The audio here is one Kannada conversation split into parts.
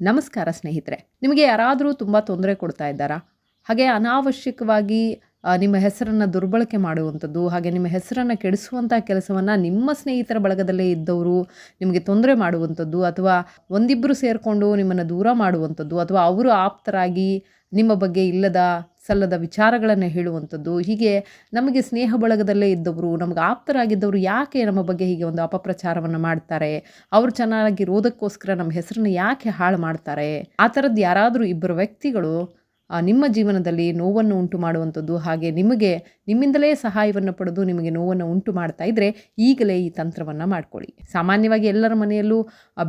ನಮಸ್ಕಾರ ಸ್ನೇಹಿತರೆ. ನಿಮಗೆ ಯಾರಾದರೂ ತುಂಬ ತೊಂದರೆ ಕೊಡ್ತಾ ಇದ್ದಾರಾ? ಹಾಗೆ ಅನಾವಶ್ಯಕವಾಗಿ ನಿಮ್ಮ ಹೆಸರನ್ನು ದುರ್ಬಳಕೆ ಮಾಡುವಂಥದ್ದು, ಹಾಗೆ ನಿಮ್ಮ ಹೆಸರನ್ನು ಕೆಡಿಸುವಂಥ ಕೆಲಸವನ್ನು ನಿಮ್ಮ ಸ್ನೇಹಿತರ ಬಳಗದಲ್ಲೇ ಇದ್ದವರು ನಿಮಗೆ ತೊಂದರೆ ಮಾಡುವಂಥದ್ದು, ಅಥವಾ ಒಂದಿಬ್ಬರು ಸೇರಿಕೊಂಡು ನಿಮ್ಮನ್ನು ದೂರ ಮಾಡುವಂಥದ್ದು, ಅಥವಾ ಅವರು ಆಪ್ತರಾಗಿ ನಿಮ್ಮ ಬಗ್ಗೆ ಇಲ್ಲದ ಸಲ್ಲದ ವಿಚಾರಗಳನ್ನು ಹೇಳುವಂಥದ್ದು. ಹೀಗೆ ನಮಗೆ ಸ್ನೇಹ ಬಳಗದಲ್ಲೇ ಇದ್ದವರು, ನಮಗೆ ಆಪ್ತರಾಗಿದ್ದವರು ಯಾಕೆ ನಮ್ಮ ಬಗ್ಗೆ ಹೀಗೆ ಒಂದು ಅಪಪ್ರಚಾರವನ್ನು ಮಾಡ್ತಾರೆ? ಅವರು ಚೆನ್ನಾಗಿರೋದಕ್ಕೋಸ್ಕರ ನಮ್ಮ ಹೆಸರನ್ನು ಯಾಕೆ ಹಾಳು ಮಾಡ್ತಾರೆ? ಆ ಥರದ್ದು ಯಾರಾದರೂ ಇಬ್ಬರು ವ್ಯಕ್ತಿಗಳು ನಿಮ್ಮ ಜೀವನದಲ್ಲಿ ನೋವನ್ನು ಉಂಟು ಮಾಡುವಂಥದ್ದು, ಹಾಗೆ ನಿಮಗೆ, ನಿಮ್ಮಿಂದಲೇ ಸಹಾಯವನ್ನು ಪಡೆದು ನಿಮಗೆ ನೋವನ್ನು ಉಂಟು ಮಾಡ್ತಾ ಇದ್ದರೆ ಈಗಲೇ ಈ ತಂತ್ರವನ್ನು ಮಾಡ್ಕೊಳ್ಳಿ. ಸಾಮಾನ್ಯವಾಗಿ ಎಲ್ಲರ ಮನೆಯಲ್ಲೂ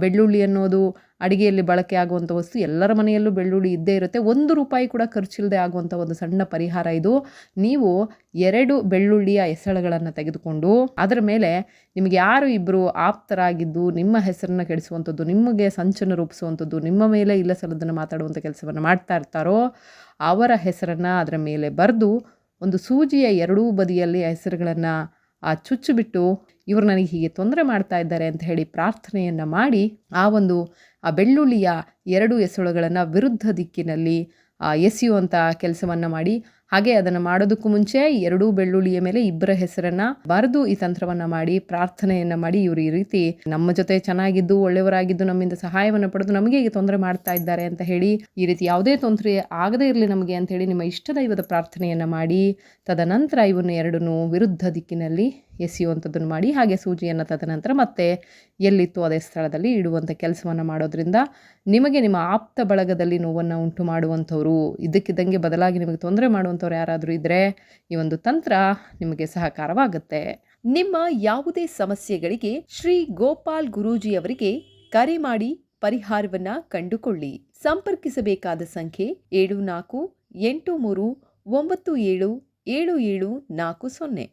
ಬೆಳ್ಳುಳ್ಳಿ ಅನ್ನೋದು ಅಡಿಗೆಯಲ್ಲಿ ಬಳಕೆ ಆಗುವಂಥ ವಸ್ತು ಎಲ್ಲರ ಮನೆಯಲ್ಲೂ ಬೆಳ್ಳುಳ್ಳಿ ಇದ್ದೇ ಇರುತ್ತೆ. ಒಂದು ರೂಪಾಯಿ ಕೂಡ ಖರ್ಚಿಲ್ಲದೆ ಆಗುವಂಥ ಒಂದು ಸಣ್ಣ ಪರಿಹಾರ ಇದು. ನೀವು ಎರಡು ಬೆಳ್ಳುಳ್ಳಿಯ ಎಸಳುಗಳನ್ನು ತೆಗೆದುಕೊಂಡು ಅದರ ಮೇಲೆ ನಿಮಗೆ ಯಾರು ಇಬ್ಬರು ಆಪ್ತರಾಗಿದ್ದು, ನಿಮ್ಮ ಹೆಸರನ್ನು ಕೆಡಿಸುವಂಥದ್ದು, ನಿಮಗೆ ಸಂಚನ ರೂಪಿಸುವಂಥದ್ದು, ನಿಮ್ಮ ಮೇಲೆ ಇಲ್ಲ ಸಲದನ್ನು ಮಾತಾಡುವಂಥ ಕೆಲಸವನ್ನು ಮಾಡ್ತಾ ಇರ್ತಾರೋ ಅವರ ಹೆಸರನ್ನು ಅದರ ಮೇಲೆ ಬರೆದು ಒಂದು ಸೂಜಿಯ ಎರಡೂ ಬದಿಯಲ್ಲಿ ಹೆಸರುಗಳನ್ನು ಆ ಚುಚ್ಚಿಬಿಟ್ಟು ಇವರು ನನಗೆ ಹೀಗೆ ತೊಂದರೆ ಮಾಡ್ತಾ ಇದ್ದಾರೆ ಅಂತ ಹೇಳಿ ಪ್ರಾರ್ಥನೆಯನ್ನು ಮಾಡಿ ಆ ಒಂದು ಆ ಬೆಳ್ಳುಳ್ಳಿಯ ಎರಡು ಎಸಳುಗಳನ್ನು ವಿರುದ್ಧ ದಿಕ್ಕಿನಲ್ಲಿ ಎಸೆಯುವಂಥ ಕೆಲಸವನ್ನು ಮಾಡಿ ಹಾಗೆ ಅದನ್ನು ಮಾಡೋದಕ್ಕೂ ಮುಂಚೆ ಎರಡೂ ಬೆಳ್ಳುಳ್ಳಿಯ ಮೇಲೆ ಇಬ್ಬರ ಹೆಸರನ್ನು ಬರೆದು ಈ ತಂತ್ರವನ್ನು ಮಾಡಿ, ಪ್ರಾರ್ಥನೆಯನ್ನು ಮಾಡಿ ಇವರು ಈ ರೀತಿ ನಮ್ಮ ಜೊತೆ ಚೆನ್ನಾಗಿದ್ದು, ಒಳ್ಳೆಯವರಾಗಿದ್ದು, ನಮ್ಮಿಂದ ಸಹಾಯವನ್ನು ಪಡೆದು ನಮಗೆ ತೊಂದರೆ ಮಾಡ್ತಾ ಇದ್ದಾರೆ ಅಂತ ಹೇಳಿ ಈ ರೀತಿ ಯಾವುದೇ ತೊಂದರೆ ಆಗದೇ ಇರಲಿ ನಮಗೆ ಅಂತ ಹೇಳಿ ನಿಮ್ಮ ಇಷ್ಟ ದೈವದ ಪ್ರಾರ್ಥನೆಯನ್ನು ಮಾಡಿ, ತದನಂತರ ಇವನ್ನ ಎರಡನ್ನು ವಿರುದ್ಧ ದಿಕ್ಕಿನಲ್ಲಿ ಎಸೆಯುವಂಥದ್ದನ್ನು ಮಾಡಿ, ಹಾಗೆ ಸೂಜಿಯನ್ನು ತದನಂತರ ಮತ್ತೆ ಎಲ್ಲಿತ್ತು ಅದೇ ಸ್ಥಳದಲ್ಲಿ ಇಡುವಂಥ ಕೆಲಸವನ್ನು ಮಾಡೋದ್ರಿಂದ ನಿಮಗೆ ನಿಮ್ಮ ಆಪ್ತ ಬಳಗದಲ್ಲಿ ನೋವನ್ನು ಉಂಟು ಮಾಡುವಂಥವ್ರು, ಇದಕ್ಕಿದ್ದಂಗೆ ಬದಲಾಗಿ ನಿಮಗೆ ತೊಂದರೆ ಮಾಡುವಂಥವ್ರು ಯಾರಾದರೂ ಇದ್ದರೆ ಈ ಒಂದು ತಂತ್ರ ನಿಮಗೆ ಸಹಕಾರವಾಗುತ್ತೆ. ನಿಮ್ಮ ಯಾವುದೇ ಸಮಸ್ಯೆಗಳಿಗೆ ಶ್ರೀ ಗೋಪಾಲ್ ಗುರೂಜಿಯವರಿಗೆ ಕರೆ ಮಾಡಿ ಪರಿಹಾರವನ್ನ ಕಂಡುಕೊಳ್ಳಿ. ಸಂಪರ್ಕಿಸಬೇಕಾದ ಸಂಖ್ಯೆ ಏಳು ನಾಲ್ಕು ಎಂಟು ಮೂರು ಒಂಬತ್ತು ಏಳು ಏಳು ಏಳು ನಾಲ್ಕು ಸೊನ್ನೆ.